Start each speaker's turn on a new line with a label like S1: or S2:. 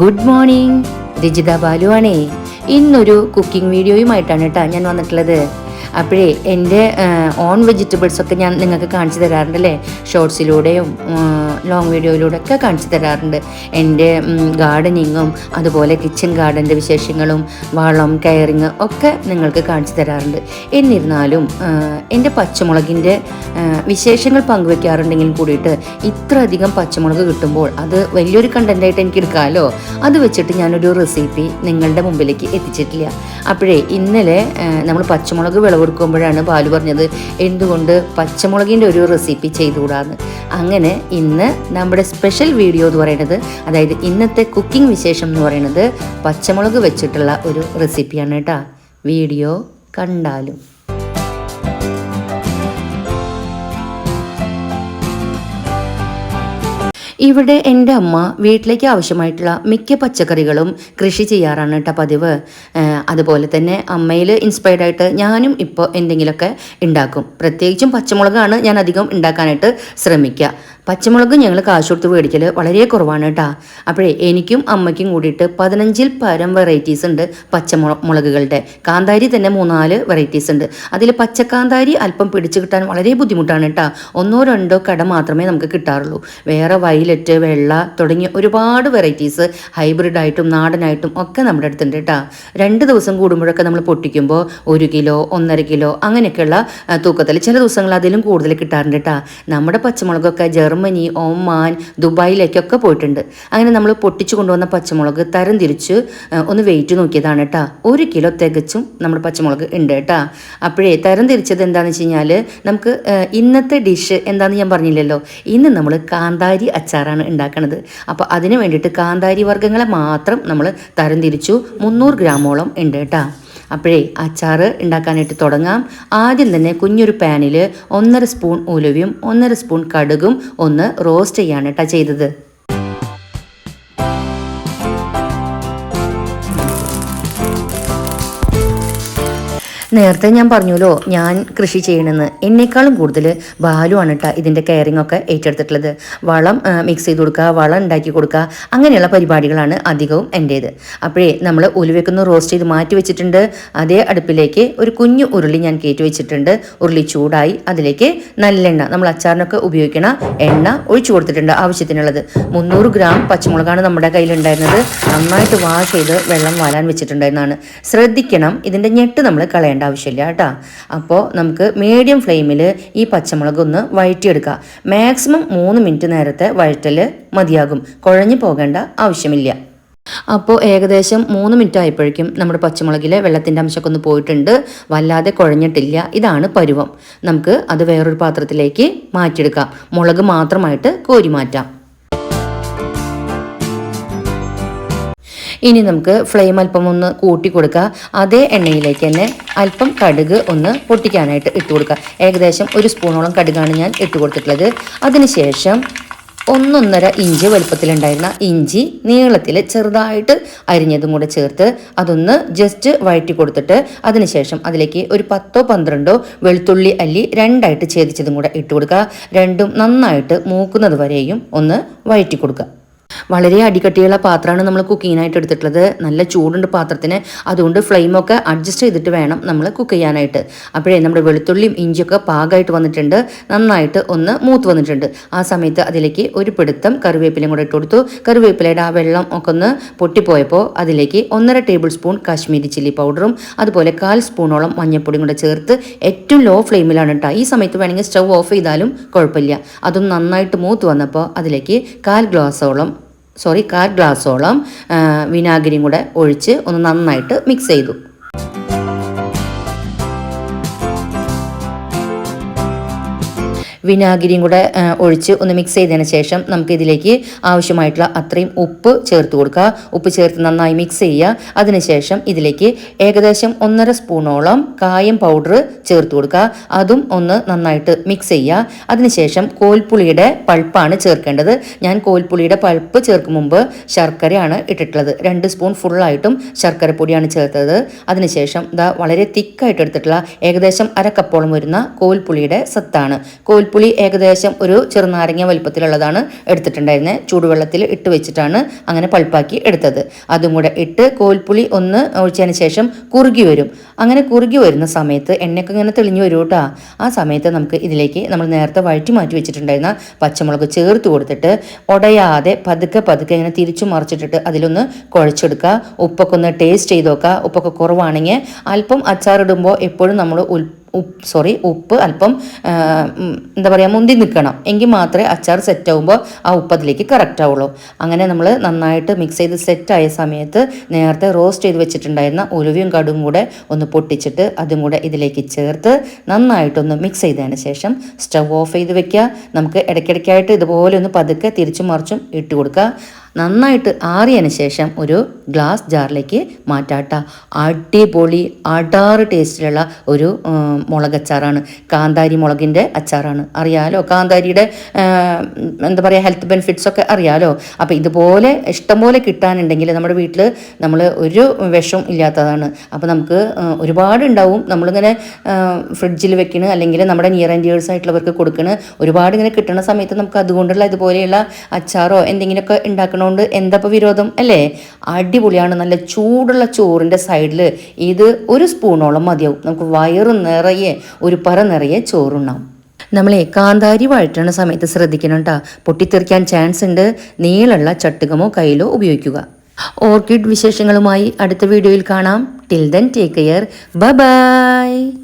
S1: Good morning Rajitha ബാലുവാണേ. ഇന്നൊരു cooking വീഡിയോയുമായിട്ടാണ് കേട്ടോ ഞാൻ വന്നിട്ടുള്ളത്. അപ്പോഴേ എന്റെ ഓൺ വെജിറ്റബിൾസ് ഒക്കെ ഞാൻ നിങ്ങൾക്ക് കാണിച്ചു തരാറുണ്ടല്ലേ ഷോർട്സിലൂടെയും ലോങ് വീഡിയോയിലൂടെ ഒക്കെ കാണിച്ചു തരാറുണ്ട്. എന്റെ ഗാർഡനിങ്ങും അതുപോലെ കിച്ചൺ ഗാർഡന്റെ വിശേഷങ്ങളും വളം കെയറിങ് ഒക്കെ നിങ്ങൾക്ക് കാണിച്ചു തരാറുണ്ട്. എന്നിരുന്നാലും എന്റെ പച്ചമുളകിന്റെ വിശേഷങ്ങൾ പങ്കുവെക്കാറുണ്ടെങ്കിലും കൂടിയിട്ട് ഇത്ര അധികം പച്ചമുളക് കിട്ടുമ്പോൾ അത് വലിയൊരു കണ്ടന്റായിട്ട് എനിക്ക് എടുക്കാമല്ലോ? അത് വെച്ചിട്ട് ഞാനൊരു റെസിപ്പി നിങ്ങളുടെ മുമ്പിലേക്ക് എത്തിച്ചിട്ടില്ല. അപ്പോഴേ ഇന്നലെ നമ്മൾ പച്ചമുളക് വിളവെടുക്കുമ്പോഴാണ് ബാലു പറഞ്ഞത് എന്തുകൊണ്ട് പച്ചമുളകിന്റെ ഒരു റെസിപ്പി ചെയ്തുകൂടാന്ന്? അങ്ങനെ ഇന്ന് നമ്മുടെ സ്പെഷ്യൽ വീഡിയോ എന്ന് പറയുന്നത് അതായത് ഇന്നത്തെ കുക്കിംഗ് വിശേഷം എന്ന് പറയുന്നത് പച്ചമുളക് വെച്ചിട്ടുള്ള ഒരു റെസിപ്പിയാണ് കേട്ടോ. വീഡിയോ കണ്ടാലും. ഇവിടെ എന്റെ അമ്മ വീട്ടിലേക്ക് ആവശ്യമായിട്ടുള്ള മിക്ക പച്ചക്കറികളും കൃഷി ചെയ്യാറാണ് കേട്ടോ പതിവ്. അതുപോലെ തന്നെ അമ്മയിൽ ഇൻസ്പയർഡ് ആയിട്ട് ഞാനും ഇപ്പോൾ എന്തെങ്കിലുമൊക്കെ ഉണ്ടാക്കും. പ്രത്യേകിച്ചും പച്ചമുളകാണ് ഞാൻ അധികം ഉണ്ടാക്കാനായിട്ട് ശ്രമിക്കുക. പച്ചമുളക് ഞങ്ങൾ കാശ് കൊടുത്ത് മേടിക്കൽ വളരെ കുറവാണ് കേട്ടോ അപ്പോഴേ എനിക്കും അമ്മയ്ക്കും കൂടിയിട്ട് പതിനഞ്ചിൽ പരം വെറൈറ്റീസ് ഉണ്ട് പച്ചമുള മുളകുകളുടെ. കാന്താരി തന്നെ മൂന്നാൽ വെറൈറ്റീസ് ഉണ്ട്. അതിൽ പച്ചക്കാന്താരി അല്പം പിടിച്ചു കിട്ടാൻ വളരെ ബുദ്ധിമുട്ടാണ് കേട്ടോ ഒന്നോ രണ്ടോ കട മാത്രമേ നമുക്ക് കിട്ടാറുള്ളൂ. വേറെ വയലറ്റ് വെള്ള തുടങ്ങിയ ഒരുപാട് വെറൈറ്റീസ് ഹൈബ്രിഡ് ആയിട്ടും നാടനായിട്ടും ഒക്കെ നമ്മുടെ അടുത്തുണ്ട് കേട്ടോ രണ്ട് ദിവസം കൂടുമ്പോഴൊക്കെ നമ്മൾ പൊട്ടിക്കുമ്പോൾ ഒരു കിലോ ഒന്നര കിലോ അങ്ങനെയൊക്കെയുള്ള തൂക്കത്തിൽ ചില ദിവസങ്ങൾ അതിലും കൂടുതൽ കിട്ടാറുണ്ട് കേട്ടോ നമ്മുടെ പച്ചമുളകൊക്കെ ജർമ്മനി ഒമാൻ ദുബായിലേക്കൊക്കെ പോയിട്ടുണ്ട്. അങ്ങനെ നമ്മൾ പൊട്ടിച്ചു കൊണ്ടുവന്ന പച്ചമുളക് തരം തിരിച്ച് ഒന്ന് വെയിറ്റ് നോക്കിയതാണ് കേട്ടോ. ഒരു കിലോ തികച്ചും നമ്മുടെ പച്ചമുളക് ഉണ്ട് കേട്ടോ. അപ്പോഴേ തരം തിരിച്ചത് എന്താണെന്ന് വെച്ച് കഴിഞ്ഞാൽ നമുക്ക് ഇന്നത്തെ ഡിഷ് എന്താണെന്ന് ഞാൻ പറഞ്ഞില്ലല്ലോ. ഇന്ന് നമ്മൾ കാന്താരി അച്ചാറാണ് ഉണ്ടാക്കുന്നത് അപ്പോൾ അതിന് വേണ്ടിയിട്ട് കാന്താരി വർഗങ്ങളെ മാത്രം നമ്മൾ തരം തിരിച്ചു. മുന്നൂറ് ഗ്രാമോളം ഉണ്ട് കേട്ടോ. അപ്പോഴേ അച്ചാറ് ഉണ്ടാക്കാനായിട്ട് തുടങ്ങാം. ആദ്യം തന്നെ കുഞ്ഞൊരു പാനിൽ ഒന്നര സ്പൂൺ ഉലുവയും ഒന്നര സ്പൂൺ കടുകും ഒന്ന് റോസ്റ്റ് ചെയ്യാണ് കേട്ടോ ചെയ്തത്. നേരത്തെ ഞാൻ പറഞ്ഞല്ലോ ഞാൻ കൃഷി ചെയ്യണമെന്ന് എന്നെക്കാളും കൂടുതൽ ബാലുവാണ് കേട്ടോ ഇതിന്റെ കെയറിംഗ് ഒക്കെ ഏറ്റെടുത്തിട്ടുള്ളത്. വളം മിക്സ് ചെയ്ത് കൊടുക്കുക വളം ഉണ്ടാക്കി കൊടുക്കുക അങ്ങനെയുള്ള പരിപാടികളാണ് അധികവും എന്റേത് അപ്പോഴേ നമ്മൾ ഉലുവയ്ക്കൊന്ന് റോസ്റ്റ് ചെയ്ത് മാറ്റി വെച്ചിട്ടുണ്ട്. അതേ അടുപ്പിലേക്ക് ഒരു കുഞ്ഞു ഉരുളി ഞാൻ കയറ്റി വെച്ചിട്ടുണ്ട്. ഉരുളി ചൂടായി അതിലേക്ക് നല്ലെണ്ണ നമ്മൾ അച്ചാറിനൊക്കെ ഉപയോഗിക്കണ എണ്ണ ഒഴിച്ചു കൊടുത്തിട്ടുണ്ട് ആവശ്യത്തിനുള്ളത്. മുന്നൂറ് ഗ്രാം പച്ചമുളകാണ് നമ്മുടെ കയ്യിലുണ്ടായിരുന്നത് നന്നായിട്ട് വാഷ് ചെയ്ത് വെള്ളം വാലാൻ വെച്ചിട്ടുണ്ടായിരുന്നതാണ്. ശ്രദ്ധിക്കണം ഇതിന്റെ ഞെട്ട് നമ്മൾ കളയേണ്ട ആവശ്യമില്ല കേട്ടോ. അപ്പോൾ നമുക്ക് മീഡിയം ഫ്ലെയിമിൽ ഈ പച്ചമുളക് ഒന്ന് വഴറ്റിയെടുക്കുക മാക്സിമം മൂന്ന് മിനിറ്റ് നേരത്തെ വഴറ്റൽ മതിയാകും. കുഴഞ്ഞു പോകേണ്ട ആവശ്യമില്ല. അപ്പോൾ ഏകദേശം മൂന്ന് മിനിറ്റ് ആയപ്പോഴേക്കും നമ്മുടെ പച്ചമുളകിലെ വെള്ളത്തിന്റെ അംശമൊക്കെ ഒന്ന് പോയിട്ടുണ്ട്. വല്ലാതെ കുഴഞ്ഞിട്ടില്ല. ഇതാണ് പരുവം. നമുക്ക് അത് വേറൊരു പാത്രത്തിലേക്ക് മാറ്റിയെടുക്കാം. മുളക് മാത്രമായിട്ട് കോരി മാറ്റാം. ഇനി നമുക്ക് ഫ്ലെയിം അല്പം ഒന്ന് കൂട്ടി കൊടുക്കുക അതേ എണ്ണയിലേക്ക് തന്നെ അല്പം കടുക് ഒന്ന് പൊട്ടിക്കാനായിട്ട് ഇട്ട് കൊടുക്കുക ഏകദേശം ഒരു സ്പൂണോളം കടുകാണ് ഞാൻ ഇട്ട് കൊടുത്തിട്ടുള്ളത്. അതിനുശേഷം ഒന്നൊന്നര ഇഞ്ച് വലുപ്പത്തിലുണ്ടായിരുന്ന ഇഞ്ചി നീളത്തിൽ ചെറുതായിട്ട് അരിഞ്ഞതും കൂടെ ചേർത്ത് അതൊന്ന് ജസ്റ്റ് വഴറ്റി കൊടുത്തിട്ട് അതിനുശേഷം അതിലേക്ക് ഒരു പത്തോ പന്ത്രണ്ടോ വെളുത്തുള്ളി അല്ലി രണ്ടായിട്ട് ഛേദിച്ചതും കൂടെ ഇട്ട് കൊടുക്കുക രണ്ടും നന്നായിട്ട് മൂക്കുന്നത് വരെയും ഒന്ന് വഴറ്റി കൊടുക്കുക വളരെ അടിക്കട്ടിയുള്ള പാത്രമാണ് നമ്മൾ കുക്കിങ്ങിനായിട്ട് എടുത്തിട്ടുള്ളത്. നല്ല ചൂടുണ്ട് പാത്രത്തിന്. അതുകൊണ്ട് ഫ്ലെയിമൊക്കെ അഡ്ജസ്റ്റ് ചെയ്തിട്ട് വേണം നമ്മൾ കുക്ക് ചെയ്യാനായിട്ട്. അപ്പോഴേ നമ്മുടെ വെളുത്തുള്ളിയും ഇഞ്ചിയൊക്കെ പാകമായിട്ട് വന്നിട്ടുണ്ട്. നന്നായിട്ട് ഒന്ന് മൂത്ത് വന്നിട്ടുണ്ട്. ആ സമയത്ത് അതിലേക്ക് ഒരു പിടുത്തം കറിവേപ്പിലയും കൂടെ ഇട്ട് കൊടുത്തു. കറിവേപ്പിലയുടെ ആ വെള്ളം ഒക്കെ ഒന്ന് പൊട്ടിപ്പോയപ്പോൾ അതിലേക്ക് ഒന്നര ടേബിൾ സ്പൂൺ കാശ്മീരി ചില്ലി പൗഡറും അതുപോലെ കാൽ സ്പൂണോളം മഞ്ഞൾപ്പൊടിയും കൂടെ ചേർത്ത് ഏറ്റവും ലോ ഫ്ലെയിമിലാണ് കേട്ടോ ഈ സമയത്ത് വേണമെങ്കിൽ സ്റ്റൗ ഓഫ് ചെയ്താലും കുഴപ്പമില്ല. അതും നന്നായിട്ട് മൂത്ത് വന്നപ്പോൾ അതിലേക്ക് കാൽ ഗ്ലാസോളം സോറി കാൽ ഗ്ലാസോളം വിനാഗിരിയും കൂടെ ഒഴിച്ച് ഒന്ന് നന്നായിട്ട് മിക്സ് ചെയ്തു. വിനാഗിരിയും കൂടെ ഒഴിച്ച് ഒന്ന് മിക്സ് ചെയ്തതിന് ശേഷം നമുക്ക് ഇതിലേക്ക് ആവശ്യമായിട്ടുള്ള അത്രയും ഉപ്പ് ചേർത്ത് കൊടുക്കുക. ഉപ്പ് ചേർത്ത് നന്നായി മിക്സ് ചെയ്യുക. അതിനുശേഷം ഇതിലേക്ക് ഏകദേശം ഒന്നര സ്പൂണോളം കായം പൗഡർ ചേർത്ത് കൊടുക്കുക. അതും ഒന്ന് നന്നായിട്ട് മിക്സ് ചെയ്യുക. അതിനുശേഷം കോൽപ്പുളിയുടെ പൾപ്പാണ് ചേർക്കേണ്ടത്. ഞാൻ കോൽപ്പുളിയുടെ പൾപ്പ് ചേർക്കും മുമ്പ് ശർക്കരയാണ് ഇട്ടിട്ടുള്ളത്. രണ്ട് സ്പൂൺ ഫുള്ളായിട്ടും ശർക്കര പൊടിയാണ് ചേർത്തത്. അതിനുശേഷം ഇതാ വളരെ തിക്കായിട്ട് എടുത്തിട്ടുള്ള ഏകദേശം അര കപ്പോളം വരുന്ന കോൽപ്പുളിയുടെ സത്താണ്. കോൽപ്പുളി കോൽപ്പുളി ഏകദേശം ഒരു ചെറുനാരങ്ങ വലുപ്പത്തിലുള്ളതാണ് എടുത്തിട്ടുണ്ടായിരുന്നത് ചൂടുവെള്ളത്തിൽ ഇട്ട് വെച്ചിട്ടാണ് അങ്ങനെ പൾപ്പാക്കി എടുത്തത്. അതും കൂടെ ഇട്ട് കോൽപ്പുളി ഒന്ന് ഒഴിച്ചതിന് ശേഷം കുറുകി വരും. അങ്ങനെ കുറുകി വരുന്ന സമയത്ത് എണ്ണയൊക്കെ ഇങ്ങനെ തെളിഞ്ഞു വരും കേട്ടോ. ആ സമയത്ത് നമുക്ക് ഇതിലേക്ക് നമ്മൾ നേരത്തെ വഴറ്റി മാറ്റി വെച്ചിട്ടുണ്ടായിരുന്ന പച്ചമുളക് ചേർത്ത് കൊടുത്തിട്ട് ഉടയാതെ പതുക്കെ പതുക്കെ ഇങ്ങനെ തിരിച്ചു മറിച്ചിട്ടിട്ട് അതിലൊന്ന് കുഴച്ചെടുക്കുക. ഉപ്പൊക്കെ ഒന്ന് ടേസ്റ്റ് ചെയ്ത് നോക്കുക. ഉപ്പൊക്കെ കുറവാണെങ്കിൽ അല്പം അച്ചാറിടുമ്പോൾ എപ്പോഴും നമ്മൾ ഉൽ ഉപ്പ് സോറി ഉപ്പ് അല്പം എന്താ പറയുക മുന്തി നിൽക്കണം. എങ്കിൽ മാത്രമേ അച്ചാർ സെറ്റ് ആകുമ്പോൾ ആ ഉപ്പ് അതിലേക്ക് കറക്റ്റ് ആവുള്ളൂ. അങ്ങനെ നമ്മൾ നന്നായിട്ട് മിക്സ് ചെയ്ത് സെറ്റായ സമയത്ത് നേരത്തെ റോസ്റ്റ് ചെയ്ത് വെച്ചിട്ടുണ്ടായിരുന്ന ഉലുവയും കടും കൂടെ ഒന്ന് പൊട്ടിച്ചിട്ട് അതും കൂടെ ഇതിലേക്ക് ചേർത്ത് നന്നായിട്ടൊന്ന് മിക്സ് ചെയ്തതിന് ശേഷം സ്റ്റവ് ഓഫ് ചെയ്ത് വെക്കുക. നമുക്ക് ഇടയ്ക്കിടയ്ക്കായിട്ട് ഇതുപോലെ ഒന്ന് പതുക്കെ തിരിച്ചും മറിച്ചും ഇട്ട് കൊടുക്കുക. നന്നായിട്ട് ആറിയതിന് ശേഷം ഒരു ഗ്ലാസ് ജാറിലേക്ക് മാറ്റാട്ട. അടിപൊളി അടാറ് ടേസ്റ്റിലുള്ള ഒരു മുളക് മുളകച്ചാറാണ്. കാന്താരി മുളകിന്റെ അച്ചാറാണ്. അറിയാലോ? കാന്താരിയുടെ എന്താ പറയുക ഹെൽത്ത് ബെനിഫിറ്റ്സ് ഒക്കെ അറിയാലോ? അപ്പോൾ ഇതുപോലെ ഇഷ്ടംപോലെ കിട്ടാനുണ്ടെങ്കിൽ നമ്മുടെ വീട്ടിൽ നമ്മൾ ഒരു വിഷം ഇല്ലാത്തതാണ്. അപ്പോൾ നമുക്ക് ഒരുപാട് ഉണ്ടാവും നമ്മളിങ്ങനെ ഫ്രിഡ്ജിൽ വെക്കണ് അല്ലെങ്കിൽ നമ്മുടെ നിയർ ആൻഡ് ഇയേഴ്സ് ആയിട്ടുള്ളവർക്ക് കൊടുക്കണ ഒരുപാട് ഇങ്ങനെ കിട്ടുന്ന സമയത്ത് നമുക്ക് അതുകൊണ്ടുള്ള ഇതുപോലെയുള്ള അച്ചാറോ എന്തെങ്കിലുമൊക്കെ ഉണ്ടാക്കണോണ്ട് എന്താ ഇപ്പോൾ വിരോധം? അല്ലേ? അടിപൊളിയാണ്. നല്ല ചൂടുള്ള ചോറിന്റെ സൈഡിൽ ഇത് ഒരു സ്പൂണോളം മതിയാവും. നമുക്ക് വയറ് നിറയെ ഒരു പറ നിറയെ ചോറുണ്ണാം. നമ്മളെ കാന്താരി വഴറ്റണ സമയത്ത് ശ്രദ്ധിക്കണം കേട്ടോ പൊട്ടിത്തെറിക്കാൻ ചാൻസ് ഉണ്ട്. നീളമുള്ള ചട്ടുകമോ കയ്യിലോ ഉപയോഗിക്കുക. ഓർക്കിഡ് വിശേഷങ്ങളുമായി അടുത്ത വീഡിയോയിൽ കാണാം. Till then take care bye